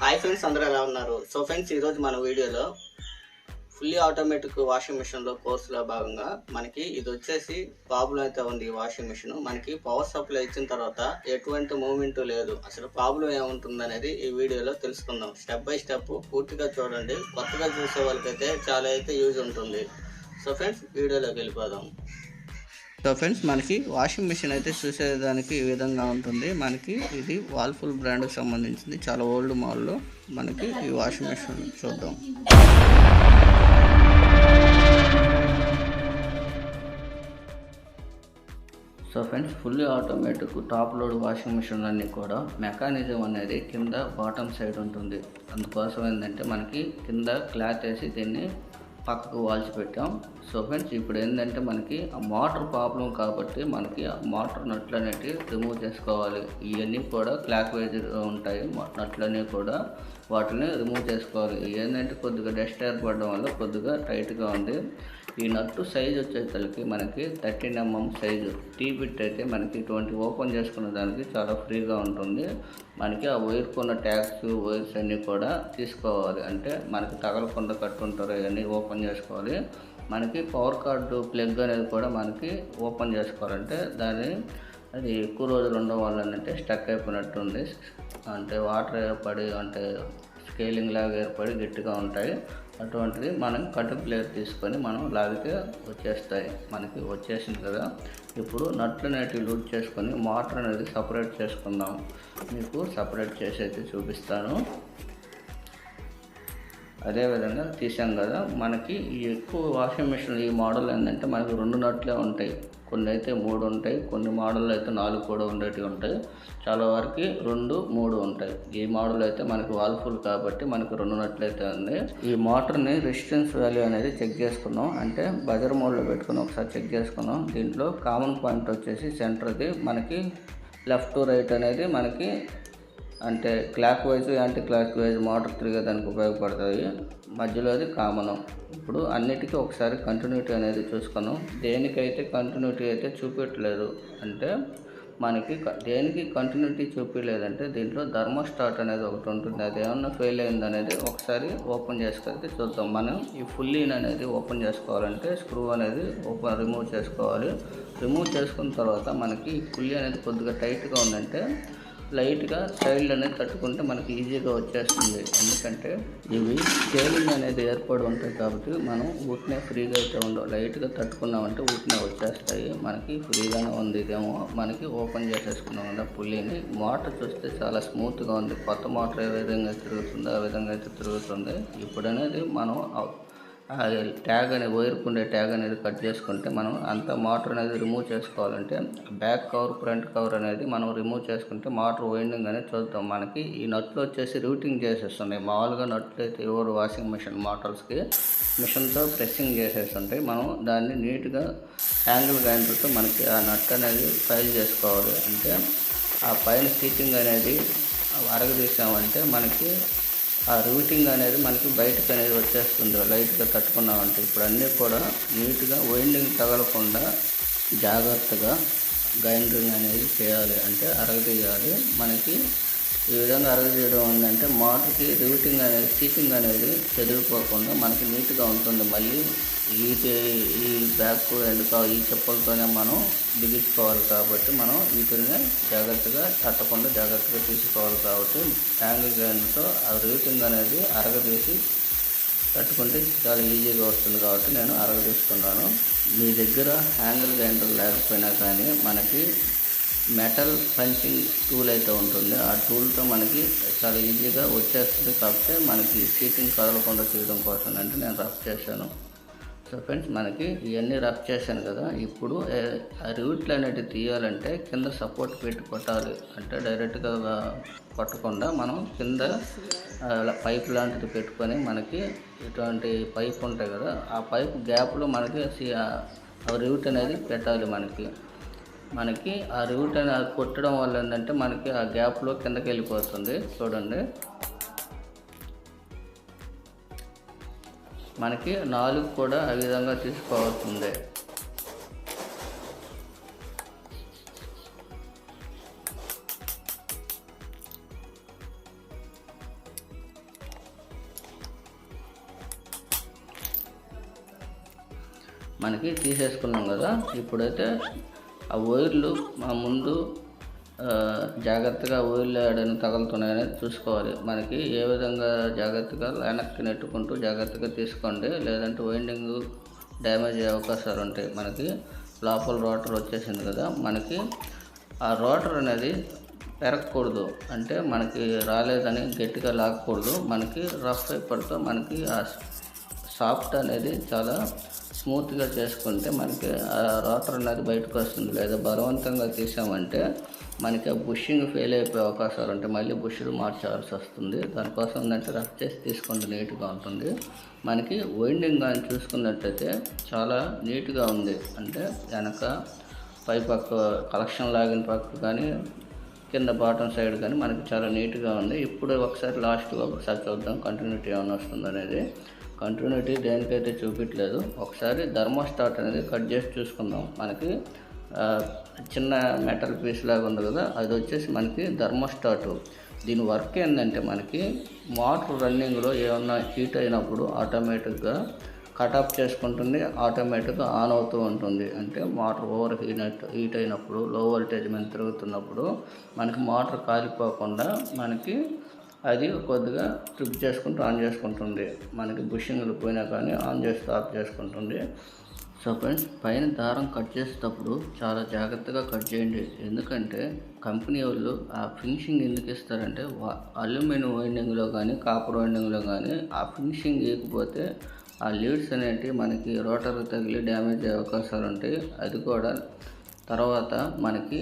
Hi friends అందరూ ఎలా ఉన్నారు? సో ఫ్రెండ్స్ ఈరోజు మన వీడియోలో ఫుల్లీ ఆటోమేటిక్ వాషింగ్ మిషన్లో కోర్సులో భాగంగా మనకి ఇది వచ్చేసి ప్రాబ్లం అయితే ఉంది ఈ వాషింగ్ మిషన్ మనకి పవర్ సప్లై ఇచ్చిన తర్వాత ఎటువంటి మూమెంట్ లేదు. అసలు ప్రాబ్లం ఏముంటుంది అనేది ఈ వీడియోలో తెలుసుకుందాం. స్టెప్ బై స్టెప్ పూర్తిగా చూడండి. కొత్తగా చూసే వాళ్ళకైతే చాలా అయితే యూజ్ ఉంటుంది. సో ఫ్రెండ్స్ వీడియోలోకి వెళ్ళిపోదాం. సో ఫ్రెండ్స్ మనకి వాషింగ్ మిషన్ అయితే చూసేదానికి ఈ విధంగా ఉంటుంది. మనకి ఇది వాల్ఫుల్ బ్రాండ్కి సంబంధించింది. చాలా ఓల్డ్ మాల్లో మనకి ఈ వాషింగ్ మిషన్ చూద్దాం. So friends fully automatic top load washing machine అన్నీ కూడా మెకానిజం అనేది కింద బాటమ్ సైడ్ ఉంటుంది. అందుకోసం ఏంటంటే మనకి కింద క్లాత్ వేసి దీన్ని పక్కకు వాల్చి పెట్టాం. సో ఫ్రెండ్స్ ఇప్పుడు ఏంటంటే మనకి ఆ మోటార్ ప్రాబ్లం కాబట్టి మనకి ఆ మోటార్ నట్లు అనేవి రిమూవ్ చేసుకోవాలి. ఇవన్నీ కూడా క్లాక్ వైజ్ ఉంటాయి. నట్లన్నీ కూడా వాటిని రిమూవ్ చేసుకోవాలి. ఏంటంటే కొద్దిగా డస్ట్ ఏర్పడడం వల్ల కొద్దిగా టైట్గా ఉంది. ఈ నట్టు సైజ్ వచ్చేసరికి మనకి thirteen MM size T bit అయితే మనకి ట్వంటీ ఓపెన్ చేసుకునే దానికి చాలా ఫ్రీగా ఉంటుంది. మనకి ఆ వైర్ కొన్న ట్యాక్స్ వైర్స్ అన్నీ కూడా తీసుకోవాలి. అంటే మనకి తగలకుండా కట్టుంటారు ఇవన్నీ ఓపెన్ చేసుకోవాలి. మనకి పవర్ కార్డు ప్లగ్ అనేది కూడా మనకి ఓపెన్ చేసుకోవాలంటే దాన్ని అది ఎక్కువ రోజులు ఉండడం వల్ల అంటే స్టక్ అయిపోయినట్టు ఉంది అంటే వాటర్ ఏర్పడి అంటే స్కేలింగ్ లాగా ఏర్పడి గట్టిగా ఉంటాయి. అటువంటిది మనం కట్ ప్లేయర్ తీసుకొని మనం లాగితే వచ్చేస్తాయి. మనకి వచ్చేసింది కదా. ఇప్పుడు నట్లు అనేటివి లూజ్ చేసుకొని మోటార్ అనేది సపరేట్ చేసుకుందాం. మీకు సపరేట్ చేసి అయితే చూపిస్తాను. అదేవిధంగా తీసాం కదా. మనకి ఈ ఎక్కువ వాషింగ్ మిషన్ ఈ మోడల్ ఏంటంటే మనకి రెండు నట్లే ఉంటాయి. కొన్ని అయితే మూడు ఉంటాయి కొన్ని మోడల్ అయితే నాలుగు కూడా ఉండేటివి ఉంటాయి. చాలా వరకు రెండు మూడు ఉంటాయి. ఈ మోడల్ అయితే మనకి వాల్ఫుల్ కాబట్టి మనకి రెండు నట్లయితే ఉంది. ఈ మోటార్ని రెసిస్టెన్స్ వాల్యూ అనేది చెక్ చేసుకున్నాం. అంటే బజర్ మోడ్లో పెట్టుకుని ఒకసారి చెక్ చేసుకున్నాం. దీంట్లో కామన్ పాయింట్ వచ్చేసి సెంటర్ది మనకి లెఫ్ట్ టు రైట్ అనేది మనకి అంటే clockwise anticlockwise motor తిరిగేదానికి ఉపయోగపడుతుంది మధ్యలో అది కామన్. ఇప్పుడు అన్నిటికీ ఒకసారి కంటిన్యూటీ అనేది చూసుకున్నాం. దేనికైతే కంటిన్యూటీ అయితే చూపించలేదు అంటే మనకి దేనికి కంటిన్యూటీ చూపించలేదంటే దీంట్లో థర్మోస్టాట్ అనేది ఒకటి ఉంటుంది. అది ఏమన్నా ఫెయిల్ అయింది అనేది ఒకసారి ఓపెన్ చేసుకెళ్తే చూద్దాం. మనం ఈ ఫుల్లీన్ అనేది ఓపెన్ చేసుకోవాలంటే స్క్రూ అనేది ఓపెన్ రిమూవ్ చేసుకోవాలి. రిమూవ్ చేసుకున్న తర్వాత మనకి ఈ ఫుల్లీ అనేది కొద్దిగా టైట్గా ఉందంటే లైట్గా సైడ్ అనేది తట్టుకుంటే మనకి ఈజీగా వచ్చేస్తుంది. ఎందుకంటే ఇవి స్కేలింగ్ అనేది ఏర్పడి ఉంటాయి కాబట్టి మనం ఊటినే ఫ్రీగా అయితే ఉండవు. లైట్గా తట్టుకున్నామంటే ఊటినే వచ్చేస్తాయి. మనకి ఫ్రీగానే ఉంది ఇదేమో. మనకి ఓపెన్ చేసేసుకున్నాం కదా పుల్లిని. మోటార్ చూస్తే చాలా స్మూత్గా ఉంది. కొత్త మోటార్ ఏ విధంగా తిరుగుతుందో ఆ విధంగా అయితే తిరుగుతుంది. ఇప్పుడు అనేది మనం ట్యాగ్ అనే వైర్కు ఉండే ట్యాగ్ అనేది కట్ చేసుకుంటే మనం అంత మోటార్ అనేది రిమూవ్ చేసుకోవాలంటే బ్యాక్ కవర్ ఫ్రంట్ కవర్ అనేది మనం రిమూవ్ చేసుకుంటే మోటార్ వైండింగ్ అనేది చూద్దాం మనకి ఈ నట్లు వచ్చేసి రూటింగ్ చేసేస్తున్నాయి. మామూలుగా నట్లు అయితే ఎవరు వాషింగ్ మిషన్ మోటార్స్కి మిషన్తో ప్రెస్సింగ్ చేసేస్తుంటాయి. మనం దాన్ని నీట్గా హ్యాంగిల్ గ్రైండర్తో మనకి ఆ నట్ అనేది ఫైల్ చేసుకోవాలి. అంటే ఆ పైన స్టిచ్చింగ్ అనేది అరగదీసామంటే మనకి ఆ రూటింగ్ అనేది మనకి బయటకు అనేది వచ్చేస్తుంది. లైట్గా తట్టుకున్నామంటే ఇప్పుడు అన్నీ కూడా నీట్గా వైండింగ్ తగలకుండా జాగ్రత్తగా గ్రైండరింగ్ అనేది చేయాలి. అంటే అరగదీయాలి. మనకి ఈ విధంగా అరగదీయడం ఏంటంటే మోటార్కి రూటింగ్ అనేది స్టిచింగ్ అనేది చెదిరిపోకుండా మనకి నీట్గా ఉంటుంది. మళ్ళీ ఈ ఈ బ్యాక్ అండ్ కా- ఈ చెప్పులతోనే మనం బిగించుకోవాలి కాబట్టి మనం వీటిని జాగ్రత్తగా తట్టకుండా జాగ్రత్తగా తీసుకోవాలి కాబట్టి హ్యాంగిల్ గ్రైండర్తో ఆ రూటింగ్ అనేది అరగదీసి కట్టుకుంటే చాలా ఈజీగా వస్తుంది కాబట్టి నేను అరగదీసుకున్నాను మీ దగ్గర హ్యాంగిల్ గ్రైండర్ లేకపోయినా కానీ మనకి మెటల్ పంచింగ్ టూల్ అయితే ఉంటుంది. ఆ టూల్తో మనకి చాలా ఈజీగా వచ్చేస్తుంది కాకపోతే మనకి సీటింగ్ కదలకుండా చేయడం కోసం అంటే నేను రఫ్ చేశాను. సో ఫ్రెండ్స్ మనకి ఇవన్నీ రఫ్ చేశాను కదా. ఇప్పుడు ఆ రూట్లు అనేటివి తీయాలంటే కింద సపోర్ట్ పెట్టి కొట్టాలి. అంటే డైరెక్ట్గా కొట్టకుండా మనం కింద పైప్ లాంటిది పెట్టుకొని మనకి ఇటువంటి పైప్ ఉంటాయి కదా ఆ పైప్ గ్యాప్లో మనకి సి- ఆ రూట్ అనేది పెట్టాలి మనకి. మనకి ఆ రూట్ అనేది కొట్టడం వల్ల ఏంటంటే మనకి ఆ గ్యాప్లో కిందకి వెళ్ళిపోతుంది. చూడండి. మనకి నాలుగు కూడా ఆ విధంగా తీసుకోవాల్సిందే మనకి తీసేసుకున్నాం కదా. ఇప్పుడైతే ఆ వైర్లు మా ముందు జాగ్రత్తగా వైర్లు ఏడని తగులుతున్నాయని చూసుకోవాలి. మనకి ఏ విధంగా జాగ్రత్తగా వెనక్కి నెట్టుకుంటూ జాగ్రత్తగా తీసుకోండి. లేదంటే వైండింగ్ డ్యామేజ్ అయ్యే అవకాశాలు ఉంటాయి. మనకి లోపల రోటర్ వచ్చేసింది కదా మనకి ఆ రోటర్ అనేది పెరగకూడదు. అంటే మనకి రాలేదని గట్టిగా లాగకూడదు. మనకి రఫ్ పేపర్తో మనకి ఆ సాఫ్ట్ అనేది చాలా స్మూత్గా చేసుకుంటే మనకి ఆ రోటర్ అనేది బయటకు వస్తుంది. లేదా బలవంతంగా తీసామంటే మనకి ఆ బుషింగ్ ఫెయిల్ అయిపోయే అవకాశాలు ఉంటాయి. మళ్ళీ బుషులు మార్చాల్సి వస్తుంది. దానికోసం ఏంటంటే రఫ్ చేసి తీసుకుంటే నీట్గా ఉంటుంది. మనకి వైండింగ్ కానీ చూసుకున్నట్టయితే చాలా నీట్గా ఉంది. అంటే వెనక పై పక్క కలెక్షన్ లాగిన పక్క కానీ కింద బాటమ్ సైడ్ కానీ మనకి చాలా నీట్గా ఉంది. ఇప్పుడు ఒకసారి లాస్ట్ ఒకసారి చూద్దాం. కంటిన్యూటీ ఏమైనా వస్తుంది అనేది కంటిన్యూటీ దేనికైతే చూపించలేదు. ఒకసారి థర్మోస్టాట్ అనేది కట్ చేసి చూసుకుందాం. మనకి చిన్న మెటల్ పీస్ లాగా ఉంది కదా అది వచ్చేసి మనకి థర్మోస్టాట్ దీని వర్క్ ఏంటంటే మనకి మోటార్ రన్నింగ్లో ఏమన్నా హీట్ అయినప్పుడు ఆటోమేటిక్గా కట్ ఆఫ్ చేసుకుంటుంది ఆటోమేటిక్గా ఆన్ అవుతూ ఉంటుంది. అంటే మోటార్ ఓవర్ హీట్ హీట్ అయినప్పుడు లో వోల్టేజ్ మీద తిరుగుతున్నప్పుడు మనకి మోటార్ కాలిపోకుండా మనకి అది కొద్దిగా ట్రిప్ చేసుకుంటూ ఆన్ చేసుకుంటుంది. మనకి బుషింగ్లు పోయినా కానీ ఆన్ చేసి ఆఫ్ చేసుకుంటుంది. సో ఫ్రెండ్స్ పైన దారం కట్ చేసేటప్పుడు చాలా జాగ్రత్తగా కట్ చేయండి. ఎందుకంటే కంపెనీ వాళ్ళు ఆ ఫినిషింగ్ ఎందుకు ఇస్తారంటే అల్యూమినియం వైండింగ్లో కానీ కాపర్ వైండింగ్లో కానీ ఆ ఫినిషింగ్ వేయకపోతే ఆ లీడ్స్ అనేటివి మనకి రోటర్ తగిలి డ్యామేజ్ అయ్యే అవకాశాలు ఉంటాయి అది కూడా తర్వాత మనకి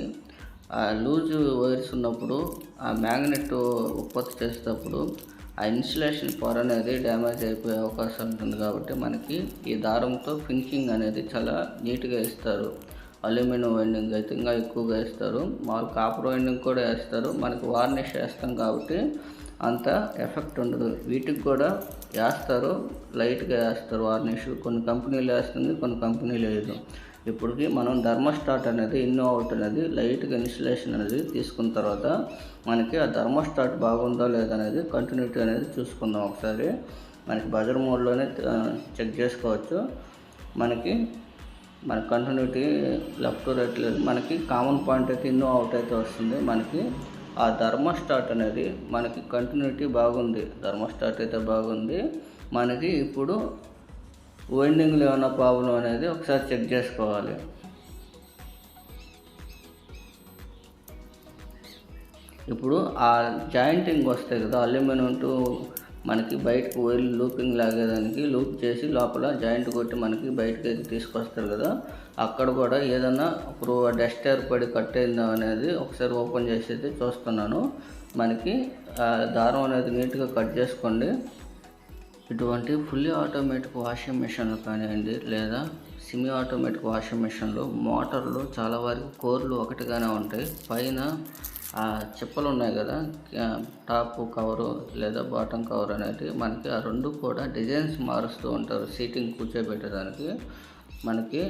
ఆ లూజ్ వైర్స్ ఉన్నప్పుడు ఆ మ్యాగ్నెట్ ఉత్పత్తి చేసేటప్పుడు ఆ ఇన్సులేషన్ పొర అనేది డ్యామేజ్ అయిపోయే అవకాశం ఉంటుంది కాబట్టి మనకి ఈ దారంతో ఫినిషింగ్ అనేది చాలా నీట్గా ఇస్తారు. అల్యూమినియం వైండింగ్ అయితే ఇంకా ఎక్కువగా ఇస్తారు మామూలు కాపర్ వైండింగ్ కూడా వేస్తారు. మనకి వార్నిష్ వేస్తాం కాబట్టి అంత ఎఫెక్ట్ ఉండదు. వీటికి కూడా వేస్తారు. లైట్గా వేస్తారు వార్నిష్. కొన్ని కంపెనీలు వేస్తుంది కొన్ని కంపెనీలు వేయదు. ఇప్పటికి మనం ధర్మస్టాట్ అనేది ఇన్నో అవుట్ అనేది లైట్గా ఇన్సులేషన్ అనేది తీసుకున్న తర్వాత మనకి ఆ ధర్మస్టాట్ బాగుందో లేదనేది కంటిన్యూటీ అనేది చూసుకుందాం ఒకసారి. మనకి బజర్ మోడ్లోనే చెక్ చేసుకోవచ్చు. మనకి మన కంటిన్యూటీ లెఫ్ట్ రైట్ లేదు. మనకి కామన్ పాయింట్ అయితే ఇన్నో అవుట్ అయితే వస్తుంది. మనకి ఆ ధర్మస్టాట్ అనేది మనకి కంటిన్యూటీ బాగుంది. ధర్మస్టాట్ అయితే బాగుంది. మనకి ఇప్పుడు వైండింగ్లో ఏమైనా ప్రాబ్లం అనేది ఒకసారి చెక్ చేసుకోవాలి. ఇప్పుడు ఆ జాయింటింగ్ వస్తాయి కదా అల్యూమినియం టు మనకి బయటకు వైర్లు లూపింగ్ లాగేదానికి లూప్ చేసి లోపల జాయింట్ కొట్టి మనకి బయటకి అయితే తీసుకొస్తారు కదా అక్కడ కూడా ఏదన్నా ఇప్పుడు డస్ట్ ఏర్పడి కట్ అయిందా అనేది ఒకసారి ఓపెన్ చేసి అయితే చూస్తున్నాను. మనకి దారం అనేది నీట్గా కట్ చేసుకోండి. ఇటువంటి ఫుల్లీ ఆటోమేటిక్ వాషింగ్ మిషన్లు కానివ్వండి లేదా సెమీ ఆటోమేటిక్ వాషింగ్ మిషన్లు మోటార్లు చాలా వరకు కోర్లు ఒకటిగానే ఉంటాయి. పైన ఆ చిప్పలు ఉన్నాయి కదా టాప్ కవరు లేదా బాటమ్ కవర్ అనేది మనకి ఆ రెండు కూడా డిజైన్స్ మారుస్తూ ఉంటారు సీటింగ్ కూర్చోబెట్టడానికి. మనకి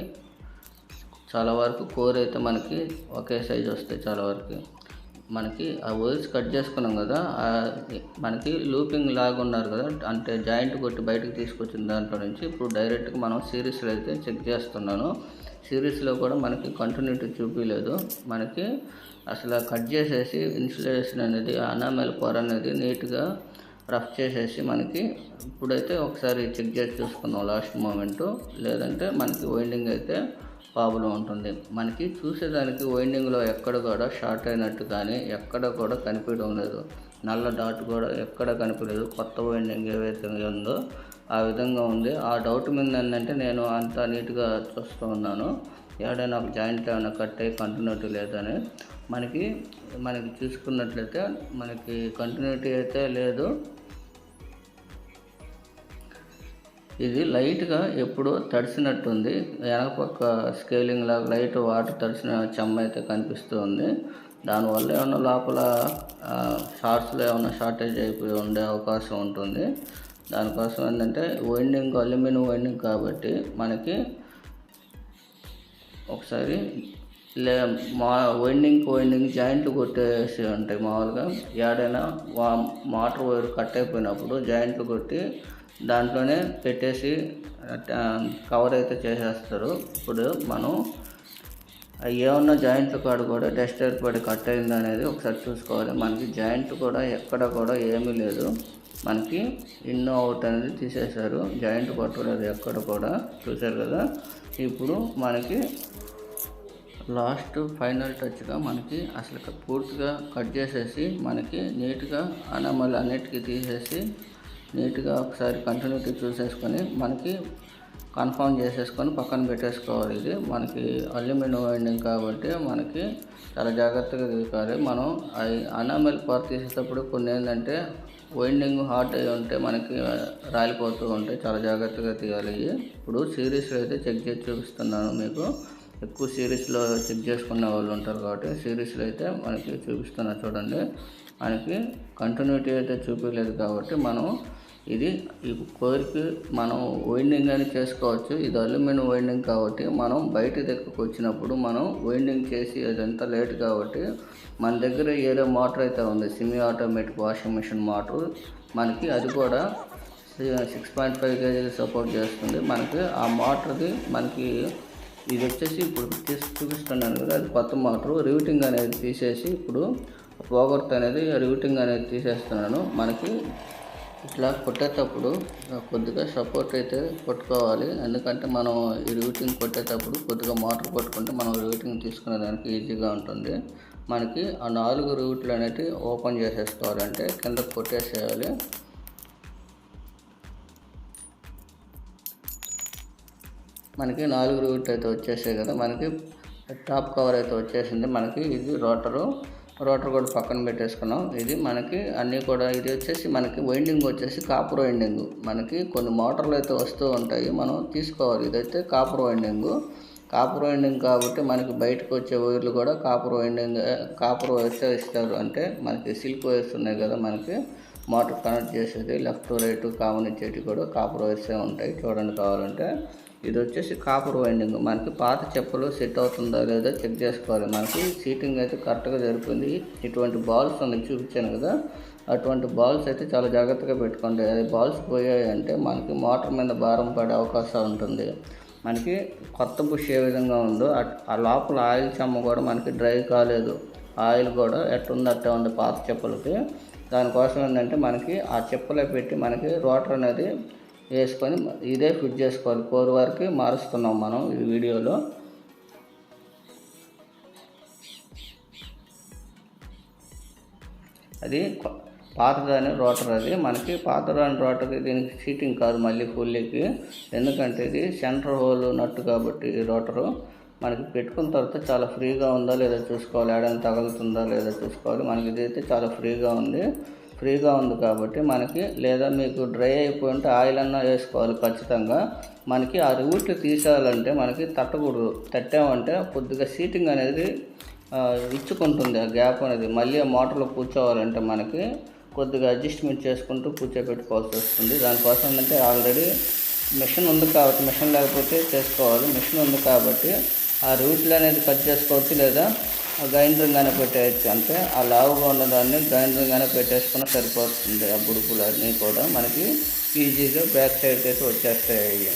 చాలా వరకు కోర్ అయితే మనకి ఒకే సైజ్ వస్తాయి చాలా వరకు. మనకి ఆ వైర్స్ కట్ చేసుకున్నాం కదా మనకి లూపింగ్ లాగా ఉన్నారు కదా అంటే జాయింట్ కొట్టి బయటకు తీసుకొచ్చిన దాంట్లో నుంచి ఇప్పుడు డైరెక్ట్గా మనం సిరీస్లో అయితే చెక్ చేస్తున్నాను. సిరీస్లో కూడా మనకి కంటిన్యూటీ చూపించలేదు మనకి అసలు కట్ చేసేసి ఇన్సులేషన్ అనేది అనామెల్ పొర అనేది నీట్గా రఫ్ చేసేసి మనకి ఇప్పుడైతే ఒకసారి చెక్ చేసి చూసుకుందాం లాస్ట్ మూమెంటు లేదంటే మనకి వైండింగ్ అయితే ప్రాబ్లం ఉంటుంది. మనకి చూసేదానికి వైండింగ్లో ఎక్కడ కూడా షార్ట్ అయినట్టు కానీ ఎక్కడ కూడా కనిపించడం లేదు. నల్ల డాట్ కూడా ఎక్కడ కనిపించలేదు. కొత్త వైండింగ్ ఏవైతే ఉందో ఆ విధంగా ఉంది. ఆ డౌట్ మీద ఏంటంటే నేను అంత నీట్గా చూస్తూ ఉన్నాను. ఏడైనా ఒక జాయింట్ ఏమైనా కట్ అయ్యి కంటిన్యూటీ లేదని. మనకి మనకి చూసుకున్నట్లయితే మనకి కంటిన్యూటీ అయితే లేదు. ఇది లైట్గా ఎప్పుడో తడిసినట్టుంది. వెనకపక్క స్కేలింగ్ లాగా లైట్ వాటర్ తడిసిన చెమ్మ అయితే కనిపిస్తుంది. దానివల్ల ఏమన్నా లోపల షార్ట్స్లో ఏమైనా షార్టేజ్ అయిపోయి ఉండే అవకాశం ఉంటుంది. దానికోసం ఏంటంటే వైండింగ్ అల్యూమినియం వైండింగ్ కాబట్టి మనకి ఒకసారి లే మా వైండింగ్ వైండింగ్ జాయింట్లు కొట్టేసి ఉంటాయి మామూలుగా. ఏడైనా వా మోటార్ వైర్ కట్ అయిపోయినప్పుడు జాయింట్లు కొట్టి దాంట్లోనే పెట్టేసి కవర్ అయితే చేసేస్తారు. ఇప్పుడు మనం ఏమన్నా జాయింట్ కాడ కూడా డస్ట్ ఏర్పడి కట్ అయింది అనేది ఒకసారి చూసుకోవాలి. మనకి జాయింట్ కూడా ఎక్కడ కూడా ఏమీ లేదు. మనకి ఇన్నో అవుట్ అనేది తీసేశారు. జాయింట్ కొట్టలేదు ఎక్కడ కూడా చూశారు కదా. ఇప్పుడు మనకి లాస్ట్ ఫైనల్ టచ్గా మనకి అసలు పూర్తిగా కట్ చేసేసి మనకి నీట్గా అనమల్ అన్నిటికీ తీసేసి నీట్గా ఒకసారి కంటిన్యూటీ చూసేసుకొని మనకి కన్ఫర్మ్ చేసేసుకొని పక్కన పెట్టేసుకోవాలి. ఇది మనకి అల్యూమినియం వైండింగ్ కాబట్టి మనకి చాలా జాగ్రత్తగా తీసుకోవాలి. మనం అనామెల్ పార్ట్ తీసేటప్పుడు కొన్ని ఏంటంటే వైండింగ్ హాట్ అయి ఉంటే మనకి రాలిపోతూ ఉంటాయి చాలా జాగ్రత్తగా తీయాలి. ఇప్పుడు సిరీస్లో అయితే చెక్ చేసి చూపిస్తున్నాను మీకు. ఎక్కువ సిరీస్లో చెక్ చేసుకునే వాళ్ళు ఉంటారు కాబట్టి సిరీస్లో అయితే మనకి చూపిస్తున్నా చూడండి. మనకి కంటిన్యూటీ అయితే చూపించలేదు కాబట్టి మనం ఇది ఈ కోరికి మనం వైండింగ్ అని చేసుకోవచ్చు. ఇది అల్యూమినియం వైండింగ్ కాబట్టి మనం బయట దగ్గరకు వచ్చినప్పుడు మనం వైండింగ్ చేసి అదంతా లేట్ కాబట్టి మన దగ్గర ఏదో మోటార్ అయితే ఉంది. Semi automatic washing machine motor మనకి అది కూడా six point five KG support చేస్తుంది. మనకి ఆ మోటార్ది మనకి ఇది వచ్చేసి ఇప్పుడు తీసి చూపిస్తున్నాను కదా అది కొత్త మోటార్ రివిటింగ్ అనేది తీసేసి ఇప్పుడు పోగొట్టు అనేది రూటింగ్ అనేది తీసేస్తున్నాను. మనకి ఇట్లా కొట్టేటప్పుడు కొద్దిగా సపోర్ట్ అయితే కొట్టుకోవాలి. ఎందుకంటే మనం ఈ రూటింగ్ కొట్టేటప్పుడు కొద్దిగా మోటార్ కొట్టుకుంటే మనం రూటింగ్ తీసుకునే దానికి ఈజీగా ఉంటుంది. మనకి ఆ నాలుగు రూట్లు అనేవి ఓపెన్ చేసేసుకోవాలంటే కింద కొట్టేసేయాలి. మనకి నాలుగు రూట్ అయితే వచ్చేసాయి కదా. మనకి టాప్ కవర్ అయితే వచ్చేసింది. మనకి ఇది రోటరు. రోటర్ కూడా పక్కన పెట్టేసుకున్నాం. ఇది మనకి అన్నీ కూడా ఇది వచ్చేసి మనకి వైండింగ్ వచ్చేసి కాపర్ వైండింగ్ మనకి కొన్ని మోటార్లు అయితే వస్తూ ఉంటాయి. మనం తీసుకోవాలి. ఇదైతే కాపర్ వైండింగ్ కాపర్ వైండింగ్ కాబట్టి మనకి బయటకు వచ్చే వైర్లు కూడా కాపర్ వైండింగ్ కాపర్ వైర్స్ ఇస్తారు. అంటే మనకి సిల్క్ వైర్స్ ఉన్నాయి కదా మనకి. మోటార్ కనెక్ట్ చేసేది. లెఫ్ట్ రైట్ కామన్ ఇచ్చేటివి కూడా కాపర్ వైర్సే ఉంటాయి. చూడండి కావాలంటే. ఇది వచ్చేసి కాపర్ వైండింగ్. మనకి పాత చెప్పులు సెట్ అవుతుందా లేదా చెక్ చేసుకోవాలి. మనకి సీటింగ్ అయితే కరెక్ట్గా జరుగుతుంది ఇటువంటి బాల్స్ ఉన్నాయి చూపించాను కదా. అటువంటి బాల్స్ అయితే చాలా జాగ్రత్తగా పెట్టుకోండి. అది బాల్స్ పోయాయి అంటే మనకి మోటార్ మీద భారం పడే అవకాశం ఉంటుంది. మనకి కొత్త బుష్ ఏ విధంగా ఉందో ఆ లోపల ఆయిల్ చెమ్మ కూడా మనకి డ్రై కాలేదు. ఆయిల్ కూడా ఎట్టుంది అట్టే ఉంది పాత చెప్పులకి. దానికోసం ఏంటంటే మనకి ఆ చెప్పులే పెట్టి మనకి రోటర్ అనేది వేసుకొని ఇదే ఫిట్ చేసుకోవాలి. ఫోర్ వరకు మారుస్తున్నాం మనం ఈ వీడియోలో. అది పాతదాని రోటర్ అది. మనకి పాతదాని రోటర్కి దీనికి సీటింగ్ కాదు మళ్ళీ ఫుల్లీకి ఎందుకంటే ఇది సెంటర్ హోల్ నట్టు కాబట్టి ఈ రోటరు. మనకి పెట్టుకున్న తర్వాత చాలా ఫ్రీగా ఉందా లేదా చూసుకోవాలి. ఏడైనా తగులుతుందా లేదా చూసుకోవాలి. మనకి ఇదైతే చాలా ఫ్రీగా ఉంది. ఫ్రీగా ఉంది కాబట్టి మనకి లేదా మీకు డ్రై అయిపోయి ఉంటే ఆయిల్ అన్నా వేసుకోవాలి ఖచ్చితంగా. మనకి ఆ రూట్లు తీసేయాలంటే మనకి తట్టకూడదు. తట్టామంటే కొద్దిగా సీటింగ్ అనేది ఇచ్చుకుంటుంది ఆ గ్యాప్ అనేది. మళ్ళీ ఆ మోటార్లో కూర్చోవాలంటే మనకి కొద్దిగా అడ్జస్ట్మెంట్ చేసుకుంటూ కూర్చోబెట్టుకోవాల్సి వస్తుంది. దానికోసం ఏంటంటే ఆల్రెడీ మిషన్ ఉంది కాబట్టి మిషన్ లేకపోతే చేసుకోవాలి. మిషన్ ఉంది కాబట్టి ఆ రూట్లు అనేది కట్ చేసుకోవచ్చు లేదా గ్రైండర్గానే పెట్టేయచ్చు. అంటే ఆ లావుగా ఉన్నదాన్ని గ్రైండర్గానే పెట్టేసుకున్న సరిపోతుంది. ఆ బుడుపులు అన్నీ కూడా మనకి ఈజీగా బ్యాక్ సైడ్ అయితే వచ్చేస్తాయి.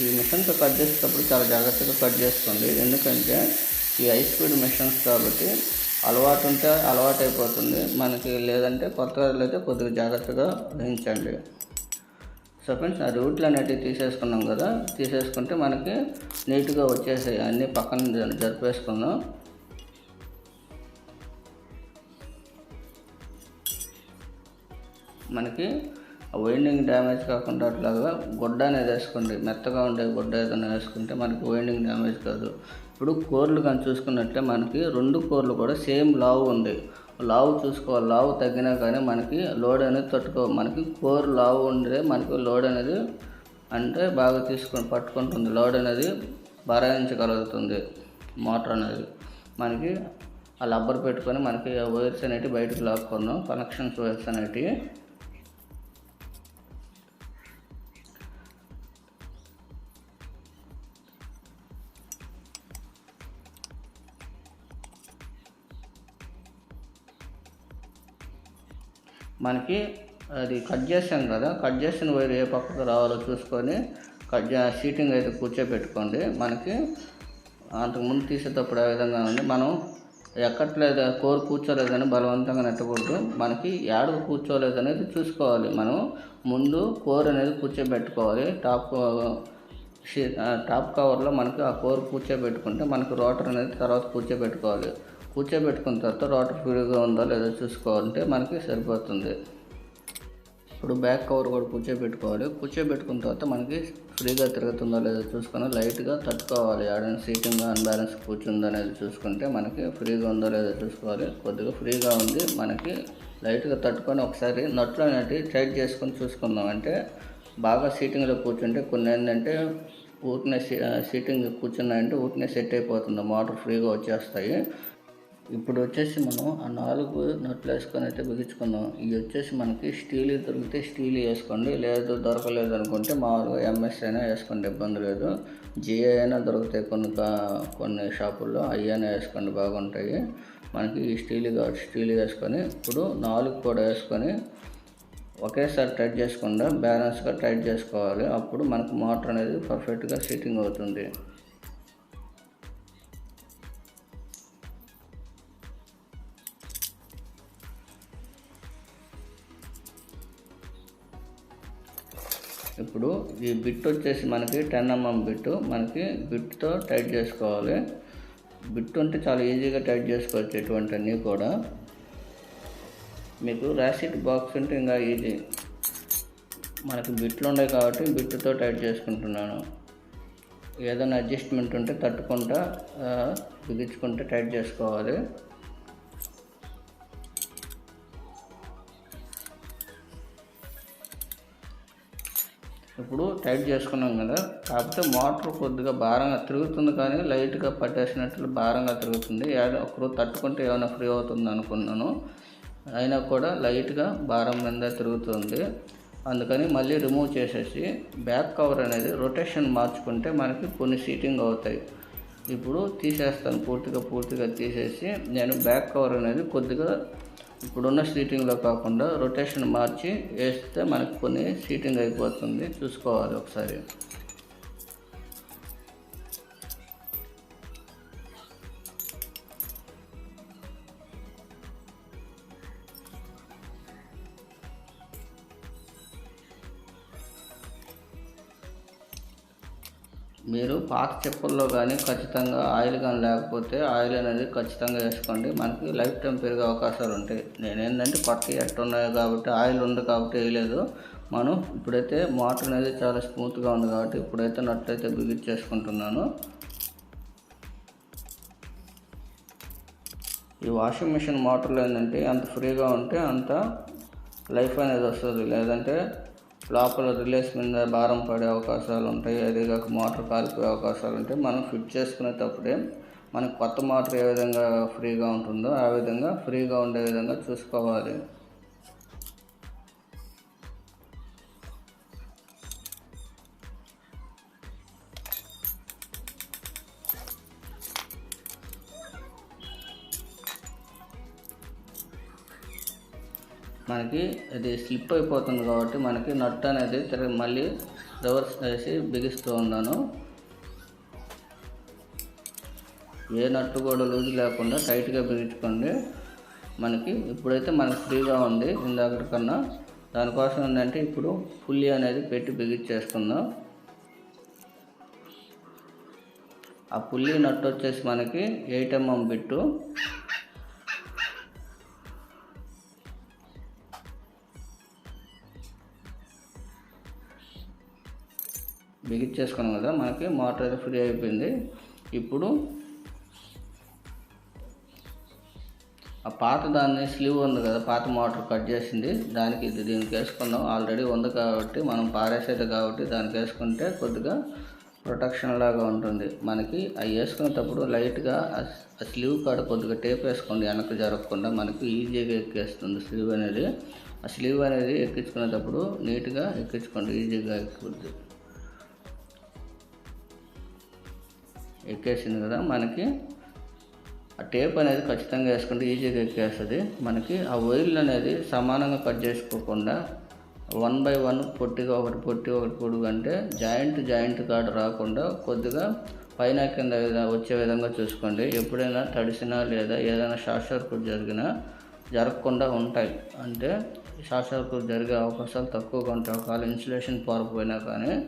ఈ మిషన్తో కట్ చేసేటప్పుడు చాలా జాగ్రత్తగా కట్ చేసుకోండి. ఎందుకంటే ఈ హై స్పీడ్ మిషన్స్ కాబట్టి అలవాటు ఉంటే అలవాటు అయిపోతుంది మనకి లేదంటే కొత్త అయితే కొద్దిగా జాగ్రత్తగా వహించండి. సో ఫ్రెండ్స్ ఆ రూట్లు అనేటివి తీసేసుకున్నాం కదా తీసేసుకుంటే మనకి నీట్గా వచ్చేసాయి. అన్నీ పక్కన జరిపేసుకుందాం. మనకి వైండింగ్ డ్యామేజ్ కాకుండా అట్లాగా గుడ్డ అనేది వేసుకోండి. మెత్తగా ఉండే గుడ్డ ఏదైనా వేసుకుంటే మనకి వైండింగ్ డ్యామేజ్ కాదు. ఇప్పుడు కోర్లు కానీ చూసుకున్నట్టే మనకి రెండు కోర్లు కూడా సేమ్ లావు ఉంది. లావు చూసుకోవాలి. లావు తగ్గినా కానీ మనకి లోడ్ అనేది తట్టుకో మనకి కోర్ లావు ఉండే మనకి లోడ్ అనేది అంటే బాగా తీసుకొని పట్టుకుంటుంది. లోడ్ అనేది భరాయించగలుగుతుంది మోటార్ అనేది మనకి ఆ లబ్బర్ పెట్టుకొని మనకి వైర్స్ అనేటివి బయటకు లాక్కున్నాం కనెక్షన్స్ వైర్స్ అనేటివి మనకి అది కట్ చేసాం కదా కట్ చేసిన వైర్ ఏ పక్కకు రావాలో చూసుకొని కట్ చే సీటింగ్ అయితే కూర్చోబెట్టుకోండి. మనకి అంతకుముందు తీసేటప్పుడు ఆ విధంగా ఉంది. మనం ఎక్కట్లేదు కోరు కూర్చోలేదని బలవంతంగా నెట్టకూడదు మనకి ఏడ కూర్చోలేదు అనేది చూసుకోవాలి. మనం ముందు కోర్ అనేది కూర్చోబెట్టుకోవాలి. టాప్ ఆ, టాప్ కవర్లో మనకి ఆ కోర్ కూర్చోబెట్టుకుంటే మనకి రోటర్ అనేది తర్వాత కూర్చోబెట్టుకోవాలి. కూర్చోబెట్టుకున్న తర్వాత వాటర్ ఫ్రీగా ఉందో లేదో చూసుకోవాలంటే మనకి సరిపోతుంది. ఇప్పుడు బ్యాక్ కవర్ కూడా కూర్చోబెట్టుకోవాలి. కూర్చోబెట్టుకున్న తర్వాత మనకి ఫ్రీగా తిరుగుతుందో లేదో చూసుకొని లైట్గా తట్టుకోవాలి. ఆడని సీటింగ్ అన్బ్యాలెన్స్ కూర్చుందో అనేది చూసుకుంటే మనకి ఫ్రీగా ఉందో లేదో చూసుకోవాలి. కొద్దిగా ఫ్రీగా ఉంది మనకి లైట్గా తట్టుకొని ఒకసారి నట్లు అనేవి టైట్ చేసుకొని చూసుకుందాం. అంటే బాగా సీటింగ్లో కూర్చుంటే కొన్ని ఏంటంటే ఊరినే సీటింగ్ కూర్చున్నాయంటే ఊరినే సెట్ అయిపోతుంది. మోటార్ ఫ్రీగా వచ్చేస్తాయి. ఇప్పుడు వచ్చేసి మనం ఆ నాలుగు నట్లు వేసుకొని అయితే బిగించుకుందాం. ఇవి వచ్చేసి మనకి స్టీల్ దొరికితే స్టీల్ వేసుకోండి. లేదు దొరకలేదు అనుకుంటే మామూలుగా ఎంఎస్ అయినా వేసుకోండి ఇబ్బంది లేదు. జిఏ అయినా దొరుకుతాయి కొన్ని కా- కొన్ని షాపుల్లో అవి అయినా వేసుకోండి బాగుంటాయి. మనకి ఈ స్టీల్ కాబట్టి స్టీల్ వేసుకొని ఇప్పుడు నాలుగు కూడా వేసుకొని ఒకేసారి టైట్ చేసుకుండా బ్యాలెన్స్గా టైట్ చేసుకోవాలి. అప్పుడు మనకు మోటార్ అనేది పర్ఫెక్ట్గా సిట్టింగ్ అవుతుంది. ఇప్పుడు ఈ బిట్ వచ్చేసి మనకి టెన్ ఎంఎం బిట్. మనకి బిట్తో టైట్ చేసుకోవాలి. బిట్ ఉంటే చాలా ఈజీగా టైట్ చేసుకోవచ్చు ఇటువంటివన్నీ కూడా. మీకు ర్యాసిడ్ బాక్స్ ఉంటే ఇంకా ఈజీ. మనకి బిట్లు ఉన్నాయి కాబట్టి బిట్తో టైట్ చేసుకుంటున్నాను. ఏదైనా అడ్జస్ట్మెంట్ ఉంటే తట్టుకుంటా బిగించుకుంటే టైట్ చేసుకోవాలి. ఇప్పుడు టైట్ చేసుకున్నాం కదా కాకపోతే మోటార్ కొద్దిగా భారంగా తిరుగుతుంది కానీ లైట్గా పట్టేసినట్లు భారంగా తిరుగుతుంది. ఒకరు తట్టుకుంటే ఏమైనా ఫ్రీ అవుతుంది అనుకున్నాను. అయినా కూడా లైట్గా భారం మీద తిరుగుతుంది. అందుకని మళ్ళీ రిమూవ్ చేసేసి బ్యాక్ కవర్ అనేది రొటేషన్ మార్చుకుంటే మనకి కొన్ని సీటింగ్ అవుతాయి. ఇప్పుడు తీసేస్తాను పూర్తిగా పూర్తిగా తీసేసి నేను బ్యాక్ కవర్ అనేది కొద్దిగా ఇప్పుడున్న సీటింగ్లో కాకుండా రొటేషన్ మార్చి వేస్తే మనకు కొన్ని సీటింగ్ అయిపోతుంది. చూసుకోవాలి ఒకసారి. మీరు పాత చెప్పుల్లో కానీ ఖచ్చితంగా ఆయిల్ కానీ లేకపోతే ఆయిల్ అనేది ఖచ్చితంగా వేసుకోండి. మనకి లైఫ్ టైం పెరిగే అవకాశాలు ఉంటాయి. నేనేంటంటే కొత్త ఎట్టున్నాయి కాబట్టి ఆయిల్ ఉంది కాబట్టి వేయలేదు. మనం ఇప్పుడైతే మోటార్ అనేది చాలా స్మూత్గా ఉంది కాబట్టి ఇప్పుడైతే నట్లయితే బిగించేసుకుంటున్నాను ఈ వాషింగ్ మిషన్ మోటార్లు ఏంటంటే అంత ఫ్రీగా ఉంటే అంత లైఫ్ అనేది వస్తుంది. లేదంటే లోపల రిలేస్ మీద భారం పడే అవకాశాలు ఉంటాయి. అదేగాక మోటార్ కాలిపోయే అవకాశాలు ఉంటాయి. మనం ఫిట్ చేసుకునేటప్పుడే మనకి కొత్త మోటార్ ఏ విధంగా ఫ్రీగా ఉంటుందో ఆ విధంగా ఫ్రీగా ఉండే విధంగా చూసుకోవాలి. మనకి అది స్లిప్ అయిపోతుంది కాబట్టి మనకి నట్ అనేది తిరిగి మళ్ళీ రివర్స్ చేసి బిగిస్తూ ఉన్నాను. ఏ నట్టు కూడా లూజ్ లేకుండా టైట్గా బిగించుకోండి. మనకి ఇప్పుడైతే మనకి ఫ్రీగా ఉంది ఇందాకటి కన్నా. దానికోసం ఏంటంటే ఇప్పుడు పుల్లి అనేది పెట్టి బిగించేసుకుందాం. ఆ పుల్లి నట్టు వచ్చేసి మనకి ఎయిట్ ఎంఎం బిట్టు బిగించేసుకున్నాం కదా మనకి మోటార్ అయితే ఫ్రీ అయిపోయింది. ఇప్పుడు ఆ పాత దాన్ని స్లీవ్ ఉంది కదా పాత మోటార్ కట్ చేసింది. దానికి ఇది దీనికి వేసుకుందాం ఆల్రెడీ ఉంది కాబట్టి మనం పారేసేది కాబట్టి దానికి వేసుకుంటే కొద్దిగా ప్రొటెక్షన్ లాగా ఉంటుంది. మనకి అవి వేసుకునేటప్పుడు లైట్గా ఆ స్లీవ్ కాడ కొద్దిగా టేప్ వేసుకోండి వెనక్కి జరగకుండా మనకి ఈజీగా ఎక్కేస్తుంది స్లీవ్ అనేది. ఆ స్లీవ్ అనేది ఎక్కించుకునేటప్పుడు నీట్గా ఎక్కించుకోండి ఈజీగా ఎక్కుద్ది ఎక్కేసింది కదా మనకి ఆ టేప్ అనేది ఖచ్చితంగా వేసుకుంటే ఈజీగా ఎక్కేస్తుంది. మనకి ఆ వైర్లు అనేది సమానంగా కట్ చేసుకోకుండా వన్ బై వన్ పొట్టిగా ఒకటి పొట్టి ఒకటి పొడుగు అంటే జాయింట్ జాయింట్ కార్డు రాకుండా కొద్దిగా పైన కింద వచ్చే విధంగా చూసుకోండి. ఎప్పుడైనా తడిసినా లేదా ఏదైనా షార్ట్ సర్క్యూట్ జరిగినా జరగకుండా ఉంటాయి. అంటే షార్ట్ సర్క్యూట్ జరిగే అవకాశాలు తక్కువగా ఉంటాయి. ఒకవేళ ఇన్సులేషన్ పోకపోయినా కానీ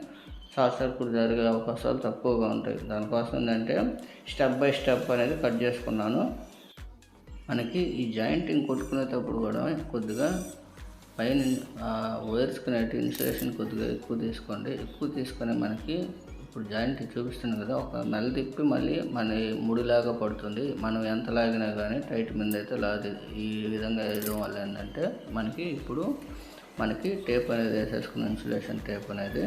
షార్ట్ సర్క్యూట్ జరిగే అవకాశాలు తక్కువగా ఉంటాయి. దానికోసం ఏంటంటే స్టెప్ బై స్టెప్ అనేది కట్ చేసుకున్నాను. మనకి ఈ జాయింటింగ్ కొట్టుకునేటప్పుడు కూడా కొద్దిగా పైన వైర్స్ కనేటి ఇన్సులేషన్ కొద్దిగా ఎక్కువ తీసుకోండి. ఎక్కువ తీసుకొని మనకి ఇప్పుడు జాయింట్ చూపిస్తుంది కదా ఒక నెల తిప్పి మళ్ళీ మన ముడిలాగా పడుతుంది. మనం ఎంత లాగినా కానీ టైట్ మీద అయితే లాది. ఈ విధంగా వేయడం వల్ల ఏంటంటే మనకి ఇప్పుడు మనకి టేప్ అనేది వేసేసుకున్న ఇన్సులేషన్ టేప్ అనేది.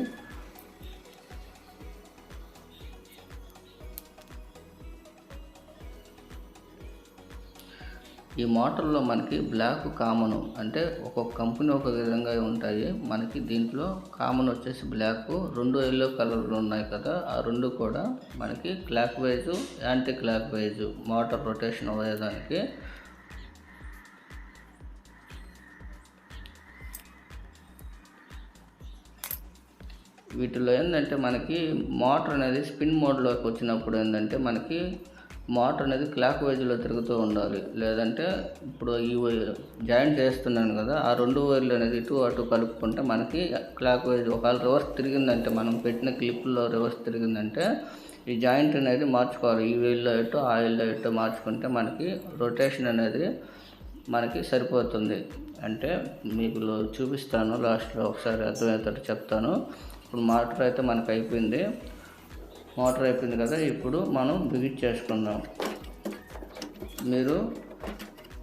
ఈ మోటార్లో మనకి బ్లాక్ కామన్ అంటే ఒక్కొక్క కంపెనీ ఒక విధంగా ఉంటాయి. మనకి దీంట్లో కామన్ వచ్చేసి బ్లాక్ రెండు ఎల్లో కలర్లు ఉన్నాయి కదా ఆ రెండు కూడా మనకి clockwise anticlockwise motor rotation అయ్యేదానికి. వీటిలో ఏంటంటే మనకి మోటార్ అనేది స్పిన్ మోడ్లోకి వచ్చినప్పుడు ఏంటంటే మనకి మోటార్ అనేది క్లాక్ వైజ్లో తిరుగుతూ ఉండాలి. లేదంటే ఇప్పుడు ఈ వైర్ జాయింట్ చేస్తున్నాను కదా ఆ రెండు వైర్లు అనేది ఇటు అటు కలుపుకుంటే మనకి క్లాక్ వైజ్ ఒకవేళ రివర్స్ తిరిగిందంటే మనం పెట్టిన క్లిప్లో రివర్స్ తిరిగిందంటే ఈ జాయింట్ అనేది మార్చుకోవాలి. ఈ వైర్లో ఇటు ఆ వైర్లో ఇటు మార్చుకుంటే మనకి రొటేషన్ అనేది మనకి సరిపోతుంది. అంటే మీకు చూపిస్తాను లాస్ట్లో ఒకసారి అర్థమయ్యేటట్టు చెప్తాను. ఇప్పుడు మోటార్ అయితే మనకు అయిపోయింది. మోటార్ అయిపోయింది కదా ఇప్పుడు మనం బిగించేసుకుందాం మీరు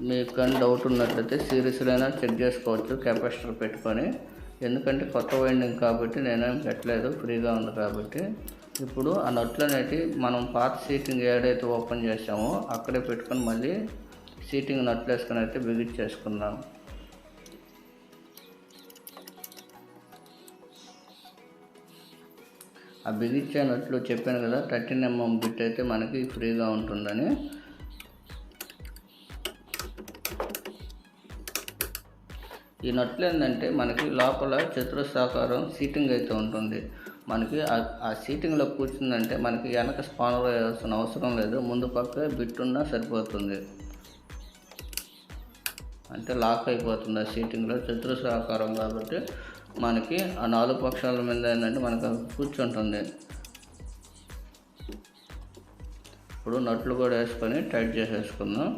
మీకు కానీ డౌట్ ఉన్నట్లయితే సీరియస్లైనా చెక్ చేసుకోవచ్చు కెపాసిటర్ పెట్టుకొని. ఎందుకంటే కొత్త వైండింగ్ కాబట్టి నేనేం పెట్టలేదు ఫ్రీగా ఉంది కాబట్టి. ఇప్పుడు ఆ నట్లు మనం పాత సీటింగ్ ఏడైతే ఓపెన్ చేసామో అక్కడే పెట్టుకొని మళ్ళీ సీటింగ్ నట్లు వేసుకొని అయితే బిగించేసుకుందాం ఆ బిగించే నట్లు చెప్పాను కదా థర్టీన్ ఎంఎం బిట్ అయితే మనకి ఫ్రీగా ఉంటుందని. ఈ నట్లు ఏంటంటే మనకి లోపల చతురస్రాకారం సీటింగ్ అయితే ఉంటుంది. మనకి ఆ- సీటింగ్లో కూర్చుందంటే మనకి వెనక స్పానర్ వేయాల్సిన అవసరం లేదు. ముందు పక్క బిట్ ఉన్నా సరిపోతుంది. అంటే లాక్ అయిపోతుంది ఆ సీటింగ్లో చతురస్రాకారం కాబట్టి. మనకి ఆ నాలుగు పక్షాల మీద ఏంటంటే మనకు కూర్చుంటుంది ఇప్పుడు నట్లు కూడా వేసుకొని టైట్ చేసేసుకుందాం.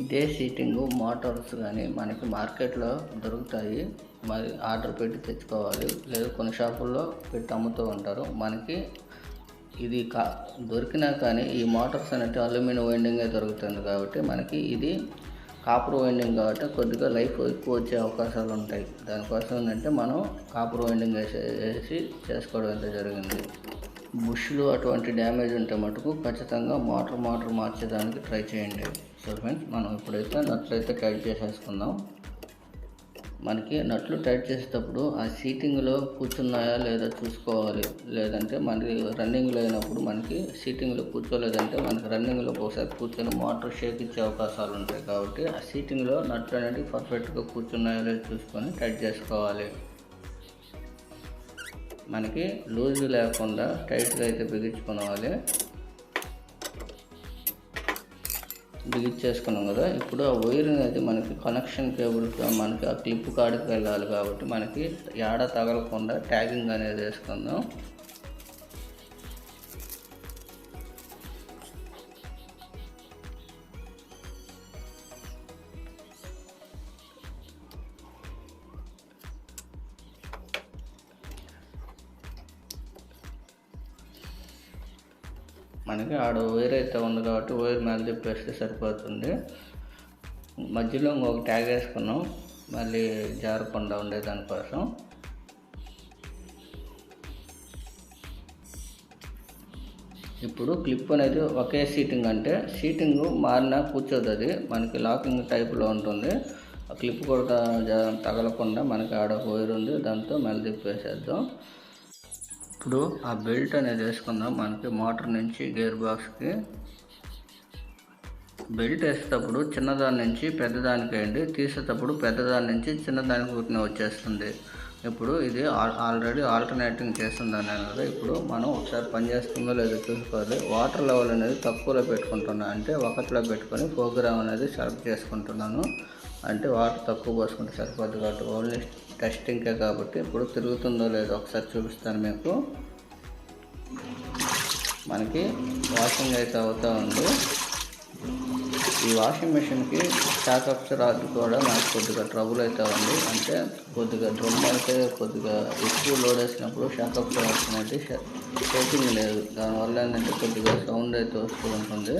ఇదే సీటింగ్ మోటార్స్ కానీ మనకి మార్కెట్లో దొరుకుతాయి. మరి ఆర్డర్ పెట్టి తెచ్చుకోవాలి. లేదా కొన్ని షాపుల్లో పెట్టి అమ్ముతూ ఉంటారు. మనకి ఇది కా దొరికినా కానీ ఈ మోటార్స్ అనేవి అల్యూమినియం వైండింగే దొరుకుతుంది కాబట్టి మనకి ఇది కాపర్ వైండింగ్ కాబట్టి కొద్దిగా లైఫ్ ఎక్కువ వచ్చే అవకాశాలు ఉంటాయి. దానికోసం ఏంటంటే మనం కాపర్ వైండింగ్ వేసే వేసి చేసుకోవడం అయితే జరిగింది. బుష్లు అటువంటి డ్యామేజ్ ఉంటే మటుకు ఖచ్చితంగా మోటార్ మోటార్ మార్చేదానికి ట్రై చేయండి. సో ఫ్రెండ్స్ మనం ఇప్పుడైతే నట్లయితే ట్రై టైట్ చేసేసుకుందాం. మనకి నట్లు టైట్ చేసేటప్పుడు ఆ సీటింగ్లో కూర్చున్నాయా లేదా చూసుకోవాలి. లేదంటే మనకి రన్నింగ్లో అయినప్పుడు మనకి సీటింగ్లో కూర్చోలేదంటే మనకి రన్నింగ్లో ఒకసారి కూర్చొని మోటార్ షేక్ ఇచ్చే అవకాశాలు ఉంటాయి కాబట్టి ఆ సీటింగ్లో నట్లు అనేది పర్ఫెక్ట్గా కూర్చున్నాయా లేదా చూసుకొని టైట్ చేసుకోవాలి. మనకి లూజ్ లేకుండా టైట్గా అయితే బిగించుకోవాలి. బిగించేసుకున్నాం కదా ఇప్పుడు ఆ వైర్ అనేది మనకి కనెక్షన్ కేబుల్తో మనకి ఆ క్లిప్ కాడికి వెళ్ళాలి కాబట్టి మనకి ఏడ తగలకుండా ట్యాగింగ్ అనేది వేసుకుందాం. మనకి ఆడ వైర్ అయితే ఉంది కాబట్టి వైర్ మీద తిప్పేస్తే సరిపోతుంది. మధ్యలో ఇంకొక ట్యాగ్ వేసుకున్నాం. మళ్ళీ జారకుండా ఉండే దానికోసం ఇప్పుడు క్లిప్ అనేది ఒకే సీటింగ్ అంటే సీటింగ్ మారినా కూర్చోదు అది. మనకి లాకింగ్ టైప్లో ఉంటుంది. ఆ క్లిప్ కూడా జా- తగలకుండా మనకి ఆడ వైర్ ఉంది. దాంతో మళ్ళీ తిప్పేసేద్దాం ఇప్పుడు ఆ బెల్ట్ అనేది వేసుకుందాం. మనకి మోటార్ నుంచి గేర్ బాక్స్కి బెల్ట్ వేసేటప్పుడు చిన్నదాని నుంచి పెద్దదానికి వేయండి. తీసేటప్పుడు పెద్దదాని నుంచి చిన్నదానికి ఊరిని వచ్చేస్తుంది. ఇప్పుడు ఇది ఆల్రెడీ ఆల్టర్నేటింగ్ చేస్తుందని కదా ఇప్పుడు మనం ఒకసారి పనిచేస్తుందో లేదో చూసుకోవాలి. వాటర్ లెవెల్ అనేది తక్కువలో పెట్టుకుంటున్నాను అంటే ఒకటిలో పెట్టుకొని ప్రోగ్రామ్ అనేది సెలెక్ట్ చేసుకుంటున్నాను. అంటే వాటర్ తక్కువ పోసుకుంటే సరిపోద్ది కాబట్టి ఓన్లీ టెస్టింగ్కే కాబట్టి ఇప్పుడు తిరుగుతుందో లేదో ఒకసారి చూపిస్తాను మీకు. మనకి వాషింగ్ అయితే అవుతూ ఉంది. ఈ వాషింగ్ మిషన్కి షాక్ రాదు కూడా మనకు కొద్దిగా ట్రబుల్ అయితే ఉంది. అంటే కొద్దిగా డ్రమ్ అయితే కొద్దిగా ఎక్కువ లోడ్ వేసినప్పుడు షాక్ రాడ్స్ అనేది షేకింగ్ లేదు. దానివల్ల ఏంటంటే కొద్దిగా సౌండ్ అయితే వస్తూ ఉంటుంది.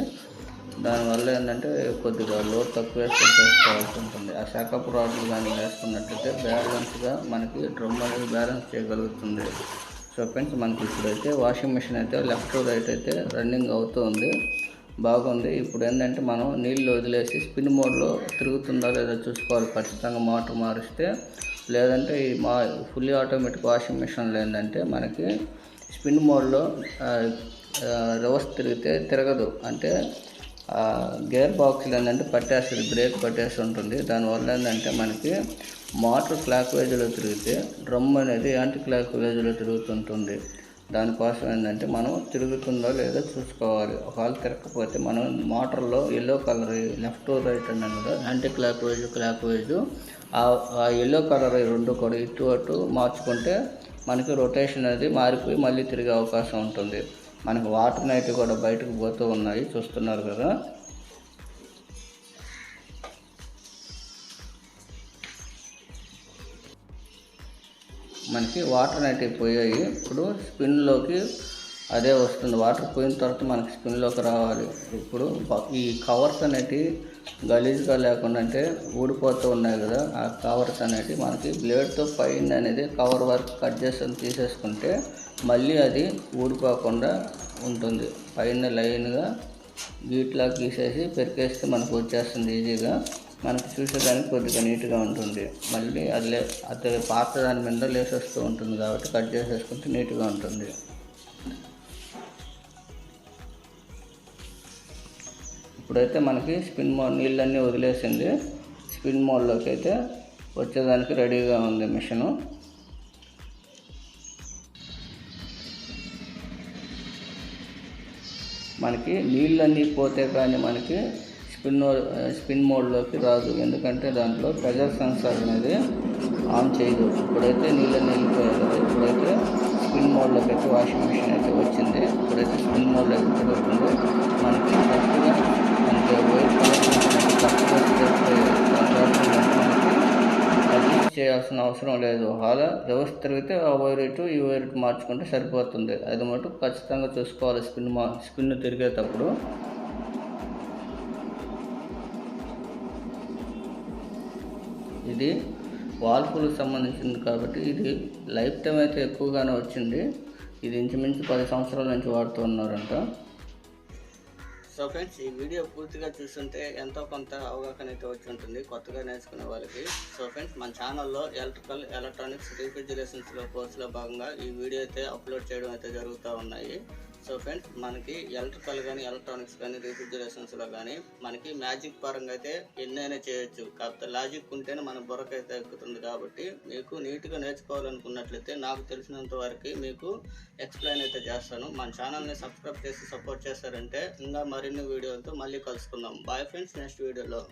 దానివల్ల ఏంటంటే కొద్దిగా లోడ్ తక్కువ వేసుకొని చేసుకోవాల్సి ఉంటుంది. ఆ షాకప్ రాడ్లు కానీ వేసుకున్నట్లయితే బ్యాలెన్స్గా మనకి డ్రమ్ అనేది బ్యాలెన్స్ చేయగలుగుతుంది. సో ఫ్రెండ్స్ మనకి ఇప్పుడైతే వాషింగ్ మిషన్ అయితే లెఫ్ట్ రైట్ అయితే రన్నింగ్ అవుతుంది బాగుంది. ఇప్పుడు ఏంటంటే మనం నీళ్ళు వదిలేసి స్పిన్ మోడ్లో తిరుగుతుందా లేదా చూసుకోవాలి. ఖచ్చితంగా మోటార్ మారిస్తే లేదంటే ఈ మా ఫుల్లీ ఆటోమేటిక్ వాషింగ్ మిషన్లో ఏంటంటే మనకి స్పిన్ మోడ్లో రివర్స్ తిరిగితే తిరగదు. అంటే గేర్ బాక్స్లో ఏంటంటే పట్టేస్తుంది బ్రేక్ పట్టేసి ఉంటుంది. దానివల్ల ఏంటంటే మనకి మోటార్ క్లాక్ వేజ్లో తిరిగితే డ్రమ్ అనేది యాంటీ క్లాక్ వేజ్లో తిరుగుతుంటుంది. దానికోసం ఏంటంటే మనం తిరుగుతుందో లేదో చూసుకోవాలి. ఒకవేళ తిరగకపోతే మనం మోటార్లో ఎల్లో కలర్ లెఫ్ట్ రైట్ అన్నాను కదా anticlockwise clockwise ఆ ఎల్లో కలర్ రెండు కూడా ఇటు అటు మార్చుకుంటే మనకి రొటేషన్ అనేది మారిపోయి మళ్ళీ తిరిగే అవకాశం ఉంటుంది. మనకి వాటర్ నైట్ కూడా బయటకు పోతూ ఉన్నాయి. చూస్తున్నారు కదా. మనకి వాటర్ నైట్ పోయాయి. ఇప్పుడు స్పిన్లోకి అదే వస్తుంది. వాటర్ పోయిన తర్వాత మనకి స్పిన్లోకి రావాలి. ఇప్పుడు ఈ కవర్స్ అనేటివి గలీజ్గా లేకుండా అంటే ఊడిపోతూ ఉన్నాయి కదా. ఆ కవర్స్ అనేటివి మనకి బ్లేడ్తో పైన అనేది కవర్ వర్క్ కట్ చేసి తీసేసుకుంటే మళ్ళీ అది ఊడిపోకుండా ఉంటుంది. పైన లైన్గా గీట్లా గీసేసి పెరికేస్తే మనకు వచ్చేస్తుంది ఈజీగా. మనకు చూసేదానికి కొద్దిగా నీట్గా ఉంటుంది. మళ్ళీ అది లే అది పాత దాని మీద లేసేస్తూ ఉంటుంది కాబట్టి కట్ చేసేసుకుంటే నీట్గా ఉంటుంది. ఇప్పుడైతే మనకి స్పిన్ మోడ్ నీళ్ళన్నీ వదిలేసింది. స్పిన్ మోడ్లోకి అయితే వచ్చేదానికి రెడీగా ఉంది మిషను. మనకి నీళ్ళన్నీ పోతే కానీ మనకి స్పిన్ స్పిన్ మోడ్లోకి రాదు. ఎందుకంటే దాంట్లో ప్రెజర్ సెన్సార్ అనేది ఆన్ చేయదు. ఇప్పుడైతే నీళ్ళని వెళ్ళిపోయాయి కదా ఇప్పుడైతే స్పిన్ మోడ్లోకి అయితే వాషింగ్ మిషన్ అయితే వచ్చింది. ఇప్పుడైతే స్పిన్ మోడ్లో అయితే తిరుగుతుంది మనకి కరెక్ట్గా మనకి వైట్ కలర్ కరెక్ట్గా మనకి అడ్జస్ట్ చేయాల్సిన అవసరం లేదు. అలా రివర్స్ తిరిగితే ఆ వైర్ ఇటు ఈ వైర్ ఇటు మార్చుకుంటే సరిపోతుంది. అది మటుకు ఖచ్చితంగా చూసుకోవాలి స్పిన్ మా స్పిన్ తిరిగేటప్పుడు. ఇది వాల్ఫుల్కి సంబంధించింది కాబట్టి ఇది లైఫ్ టైం అయితే ఎక్కువగానే వచ్చింది. ఇది ఇంచుమించు పది సంవత్సరాల నుంచి వాడుతూ ఉన్నారంట. సో ఫ్రెండ్స్ ఈ వీడియో పూర్తిగా చూస్తుంటే ఎంతో కొంత అవగాహన అయితే వచ్చి ఉంటుంది కొత్తగా నేర్చుకునే వాళ్ళకి. సో ఫ్రెండ్స్ మన ఛానల్లో ఎలక్ట్రికల్ ఎలక్ట్రానిక్స్ రీఫ్రిజిరేషన్స్లో కోర్సులో భాగంగా ఈ వీడియో అయితే అప్లోడ్ చేయడం అయితే జరుగుతూ ఉన్నాయి. సో ఫ్రెండ్స్ మనకి ఎలక్ట్రికల్ కానీ ఎలక్ట్రానిక్స్ కానీ రీఫ్రిజిరేషన్స్లో కానీ మనకి మ్యాజిక్ పరంగా అయితే ఎన్నైనా చేయొచ్చు. కాకపోతే లాజిక్ ఉంటేనే మన బుర్రకైతే అయితే ఎక్కుతుంది కాబట్టి మీకు నీట్గా నేర్చుకోవాలనుకున్నట్లయితే నాకు తెలిసినంత వరకు మీకు ఎక్స్ప్లెయిన్ అయితే చేస్తాను. మన ఛానల్ని సబ్స్క్రైబ్ చేసి సపోర్ట్ చేస్తారంటే ఇంకా మరిన్ని వీడియోలతో మళ్ళీ కలుసుకుందాం. బాయ్ ఫ్రెండ్స్ నెక్స్ట్ వీడియోలో.